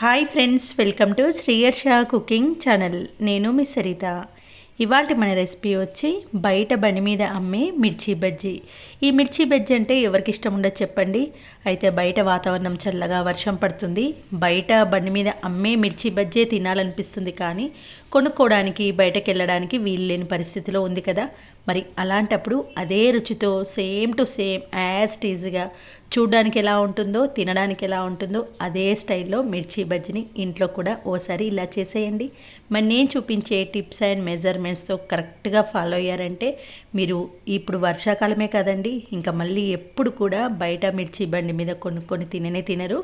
Hi friends welcome to శ్రీయర్ షా cooking channel నేను మీ సరిత. ఇవాళ మన రెసిపీ వచ్చి బయట బండి మీద అమ్మే మిర్చి బజ్జీ. ఈ మిర్చి బజ్జీ అంటే ఎవరికి ఇష్టం ఉండదు చెప్పండి. అయితే బయట వాతావరణం చల్లగా వర్షం పడుతుంది. బయట బండి మీద అమ్మే మిర్చి బజ్జే తినాలనిపిస్తుంది కానీ కొనుక్కోవడానికి బయటకు వెళ్ళడానికి వీలు లేని పరిస్థితిలో ఉంది కదా. మరి అలాంటప్పుడు అదే రుచితో సేమ్ టు సేమ్ యాజ్ టీజ్గా చూడడానికి ఎలా ఉంటుందో తినడానికి ఎలా ఉంటుందో అదే స్టైల్లో మిర్చి బజ్జీని ఇంట్లో కూడా ఓసారి ఇలా చేసేయండి. మరి నేను చూపించే టిప్స్ అండ్ మెజర్మెంట్స్తో కరెక్ట్గా ఫాలో అయ్యారంటే మీరు ఇప్పుడు వర్షాకాలమే కదండి ఇంకా మళ్ళీ ఎప్పుడు కూడా బయట మిర్చి బండి మీద కొనుక్కొని తిననే తినరు.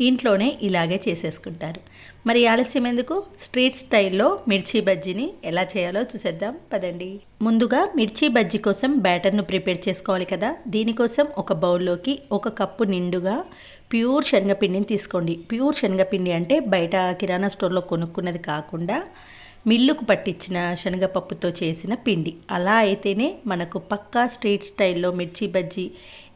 ఇంట్లోనే ఇలాగే చేసేసుకుంటారు. మరి ఆలస్యం ఎందుకు? స్ట్రీట్ స్టైల్లో మిర్చి బజ్జీని ఎలా చేయాలో చూసేద్దాం. పదండి. ముందుగా మిర్చి బజ్జీ కోసం బ్యాటర్ను ప్రిపేర్ చేసుకోవాలి కదా. దీనికోసం ఒక బౌల్లోకి ఒక కప్పు నిండుగా ప్యూర్ శనగపిండిని తీసుకోండి. ప్యూర్ శనగపిండి అంటే బయట కిరాణా స్టోర్లో కొనుక్కున్నది కాకుండా మిల్లుకు పట్టించిన శనగపప్పుతో చేసిన పిండి. అలా అయితేనే మనకు పక్కా స్ట్రీట్ స్టైల్లో మిర్చి బజ్జీ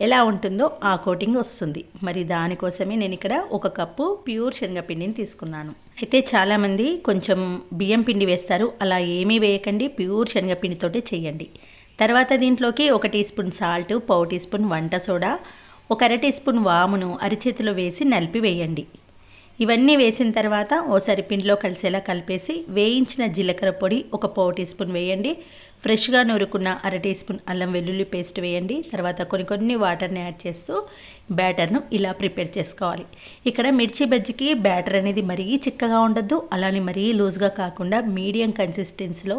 ఎలా ఉంటుందో ఆ కోటింగ్ వస్తుంది. మరి దానికోసమే నేను ఇక్కడ ఒక కప్పు ప్యూర్ శనగపిండిని తీసుకున్నాను. అయితే చాలామంది కొంచెం బియ్యం పిండి వేస్తారు. అలా ఏమీ వేయకండి. ప్యూర్ శనగపిండితోటే చేయండి. తర్వాత దీంట్లోకి ఒక టీ స్పూన్ సాల్ట్ పావు టీ స్పూన్ వంట సోడా ఒక అర టీ స్పూన్ వామును అరిచేతిలో వేసి నలిపి వేయండి. ఇవన్నీ వేసిన తర్వాత ఓసారి పిండిలో కలిసేలా కలిపేసి వేయించిన జీలకర్ర పొడి ఒక పావు టీ స్పూన్ వేయండి. ఫ్రెష్గా నూరుకున్న అర టీ స్పూన్ అల్లం వెల్లుల్లి పేస్ట్ వేయండి. తర్వాత కొన్ని కొన్ని వాటర్ని యాడ్ చేస్తూ బ్యాటర్ను ఇలా ప్రిపేర్ చేసుకోవాలి. ఇక్కడ మిర్చి బజ్జికి బ్యాటర్ అనేది మరీ చిక్కగా ఉండద్దు. అలానే మరీ లూజ్గా కాకుండా మీడియం కన్సిస్టెన్సీలో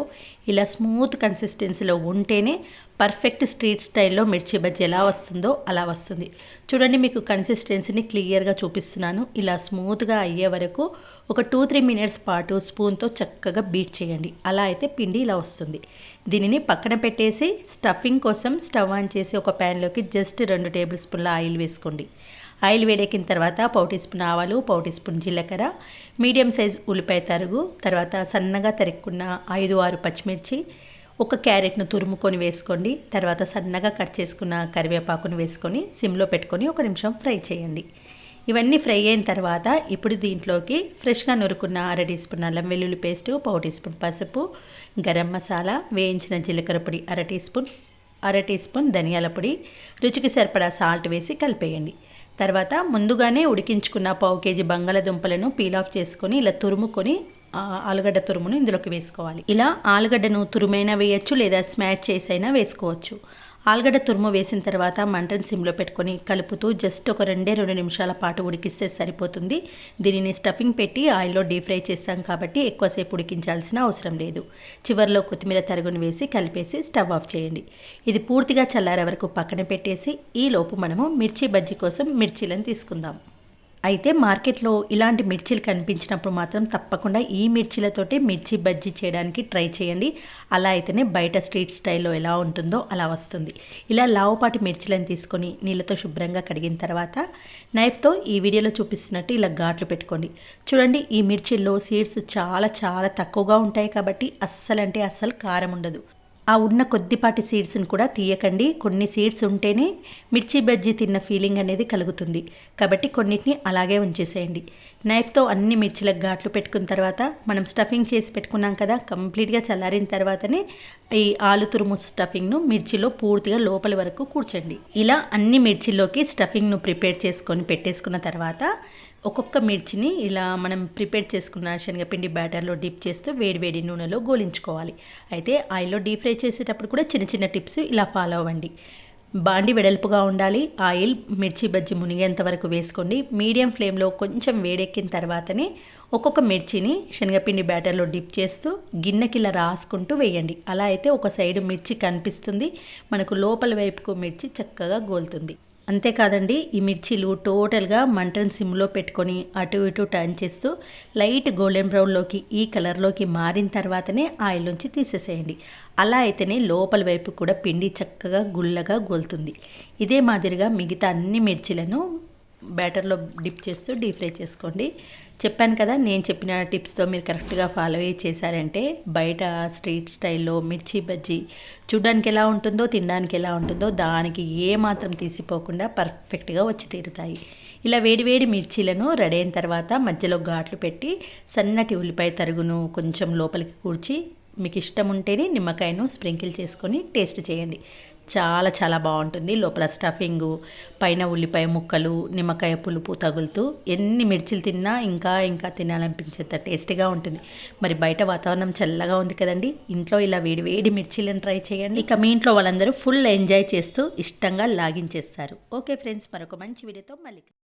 ఇలా స్మూత్ కన్సిస్టెన్సీలో ఉంటేనే పర్ఫెక్ట్ స్ట్రీట్ స్టైల్లో మిర్చి బజ్జీ ఎలా వస్తుందో అలా వస్తుంది. చూడండి మీకు కన్సిస్టెన్సీని క్లియర్గా చూపిస్తున్నాను. ఇలా స్మూత్గా అయ్యే వరకు ఒక టూ త్రీ మినిట్స్ పాటు స్పూన్తో చక్కగా బీట్ చేయండి. అలా అయితే పిండి ఇలా వస్తుంది. దీనిని పక్కన పెట్టేసి స్టఫింగ్ కోసం స్టవ్ ఆన్ చేసి ఒక ప్యాన్లోకి జస్ట్ రెండు టేబుల్ స్పూన్ల ఆయిల్ వేసుకోండి. ఆయిల్ వేడెక్కిన తర్వాత పావు టీ స్పూన్ ఆవాలు పావు టీ స్పూన్ జీలకర్ర మీడియం సైజ్ ఉల్లిపాయ తరుగు తర్వాత సన్నగా తరుక్కున్న ఐదు ఆరు పచ్చిమిర్చి ఒక క్యారెట్ను తురుముకొని వేసుకోండి. తర్వాత సన్నగా కట్ చేసుకున్న కరివేపాకును వేసుకొని సిమ్లో పెట్టుకొని ఒక నిమిషం ఫ్రై చేయండి. ఇవన్నీ ఫ్రై అయిన తర్వాత ఇప్పుడు దీంట్లోకి ఫ్రెష్గా నురుకున్న అర టీ స్పూన్ అల్లం వెల్లుల్లి పేస్ట్ పావు టీ స్పూన్ పసుపు గరం మసాలా వేయించిన జీలకర్ర పొడి అర టీ స్పూన్ అర టీ స్పూన్ ధనియాల పొడి రుచికి సరిపడా సాల్ట్ వేసి కలిపేయండి. తర్వాత ముందుగానే ఉడికించుకున్న పావు కేజీ బంగాళదుంపలను పీల్ ఆఫ్ చేసుకొని ఇలా తురుముకొని ఆలుగడ్డ తురుమును ఇందులోకి వేసుకోవాలి. ఇలా ఆలుగడ్డను తురుమైనా వేయచ్చు లేదా స్మాష్ చేసైనా వేసుకోవచ్చు. ఆలుగడ్డ తురుము వేసిన తర్వాత మంటను సిమ్లో పెట్టుకొని కలుపుతూ జస్ట్ ఒక రెండే రెండు నిమిషాల పాటు ఉడికిస్తే సరిపోతుంది. దీనిని స్టఫింగ్ పెట్టి ఆయిల్లో డీప్ ఫ్రై చేస్తాం కాబట్టి ఎక్కువసేపు ఉడికించాల్సిన అవసరం లేదు. చివరిలో కొత్తిమీర తరుగును వేసి కలిపేసి స్టవ్ ఆఫ్ చేయండి. ఇది పూర్తిగా చల్లారే వరకు పక్కన పెట్టేసి ఈలోపు మనము మిర్చి బజ్జీ కోసం మిర్చీలను తీసుకుందాం. అయితే మార్కెట్లో ఇలాంటి మిర్చీలు కనిపించినప్పుడు మాత్రం తప్పకుండా ఈ మిర్చీలతోటి మిర్చి బజ్జీ చేయడానికి ట్రై చేయండి. అలా అయితేనే బయట స్ట్రీట్ స్టైల్లో ఎలా ఉంటుందో అలా వస్తుంది. ఇలా లావుపాటి మిర్చీలను తీసుకొని నీళ్ళతో శుభ్రంగా కడిగిన తర్వాత నైఫ్తో ఈ వీడియోలో చూపిస్తున్నట్టు ఇలా ఘాట్లు పెట్టుకోండి. చూడండి ఈ మిర్చీల్లో సీడ్స్ చాలా చాలా తక్కువగా ఉంటాయి కాబట్టి అస్సలంటే అస్సలు కారం ఉండదు. ఆ ఉన్న కొద్దిపాటి సీడ్స్ని కూడా తీయకండి. కొన్ని సీడ్స్ ఉంటేనే మిర్చి బజ్జీ తిన్న ఫీలింగ్ అనేది కలుగుతుంది. కాబట్టి కొన్నిటిని అలాగే ఉంచేసేయండి. నైఫ్తో అన్ని మిర్చిలకు ఘాట్లు పెట్టుకున్న తర్వాత మనం స్టఫింగ్ చేసి పెట్టుకున్నాం కదా కంప్లీట్గా చల్లారిన తర్వాతనే ఈ ఆలు తురుము స్టఫింగ్ను మిర్చిలో పూర్తిగా లోపలి వరకు కూర్చండి. ఇలా అన్ని మిర్చిలోకి స్టఫింగ్ను ప్రిపేర్ చేసుకొని పెట్టేసుకున్న తర్వాత ఒక్కొక్క మిర్చిని ఇలా మనం ప్రిపేర్ చేసుకున్న శనగపిండి బ్యాటర్లో డిప్ చేస్తూ వేడివేడి నూనెలో గోలించుకోవాలి. అయితే ఆయిల్లో డీప్ ఫ్రై చేసేటప్పుడు కూడా చిన్న చిన్న టిప్స్ ఇలా ఫాలో అవ్వండి. బాండి వెడల్పుగా ఉండాలి. ఆయిల్ మిర్చి బజ్జి మునిగేంత వరకు వేసుకోండి. మీడియం ఫ్లేమ్లో కొంచెం వేడెక్కిన తర్వాతనే ఒక్కొక్క మిర్చిని శనగపిండి బ్యాటర్లో డిప్ చేస్తూ గిన్నెకి ఇలా రాసుకుంటూ వేయండి. అలా అయితే ఒక సైడ్ మిర్చి కనిపిస్తుంది. మనకు లోపల వైపుకు మిర్చి చక్కగా గోలుతుంది. అంతేకాదండి ఈ మిర్చీలు టోటల్గా మంటను సిమ్లో పెట్టుకొని అటు ఇటు టర్న్ చేస్తూ లైట్ గోల్డెన్ బ్రౌన్లోకి ఈ కలర్లోకి మారిన తర్వాతనే ఆయిల్ నుంచి తీసేసేయండి. అలా అయితేనే లోపల వైపు కూడా పిండి చక్కగా గుల్లగా గోలుతుంది. ఇదే మాదిరిగా మిగతా అన్ని మిర్చీలను బ్యాటర్లో డిప్ చేస్తూ డీప్ ఫ్రై చేసుకోండి. చెప్పాను కదా నేను చెప్పిన టిప్స్తో మీరు కరెక్ట్గా ఫాలో అయ్యి చేశారంటే బయట స్ట్రీట్ స్టైల్లో మిర్చి బజ్జీ చూడడానికి ఎలా ఉంటుందో తినడానికి ఎలా ఉంటుందో దానికి ఏ మాత్రం తీసిపోకుండా పర్ఫెక్ట్గా వచ్చి తీరుతాయి. ఇలా వేడివేడి మిర్చీలను రెడీ అయిన తర్వాత మధ్యలో ఘాట్లు పెట్టి సన్నటి ఉల్లిపాయ తరుగును కొంచెం లోపలికి కూర్చి మీకు ఇష్టం ఉంటేనే నిమ్మకాయను స్ప్రింకిల్ చేసుకొని టేస్ట్ చేయండి. చాలా చాలా బాగుంటుంది. లోపల స్టఫింగు పైన ఉల్లిపాయ ముక్కలు నిమ్మకాయ పులుపు తగులుతూ ఎన్ని మిర్చిలు తిన్నా ఇంకా ఇంకా తినాలనిపించేంత టేస్టీగా ఉంటుంది. మరి బయట వాతావరణం చల్లగా ఉంది కదండి. ఇంట్లో ఇలా వేడి వేడి మిర్చీలను ట్రై చేయండి. ఇక మీ ఇంట్లో వాళ్ళందరూ ఫుల్ ఎంజాయ్ చేస్తూ ఇష్టంగా లాగించేస్తారు. ఓకే ఫ్రెండ్స్ మరొక మంచి వీడియోతో మళ్ళీ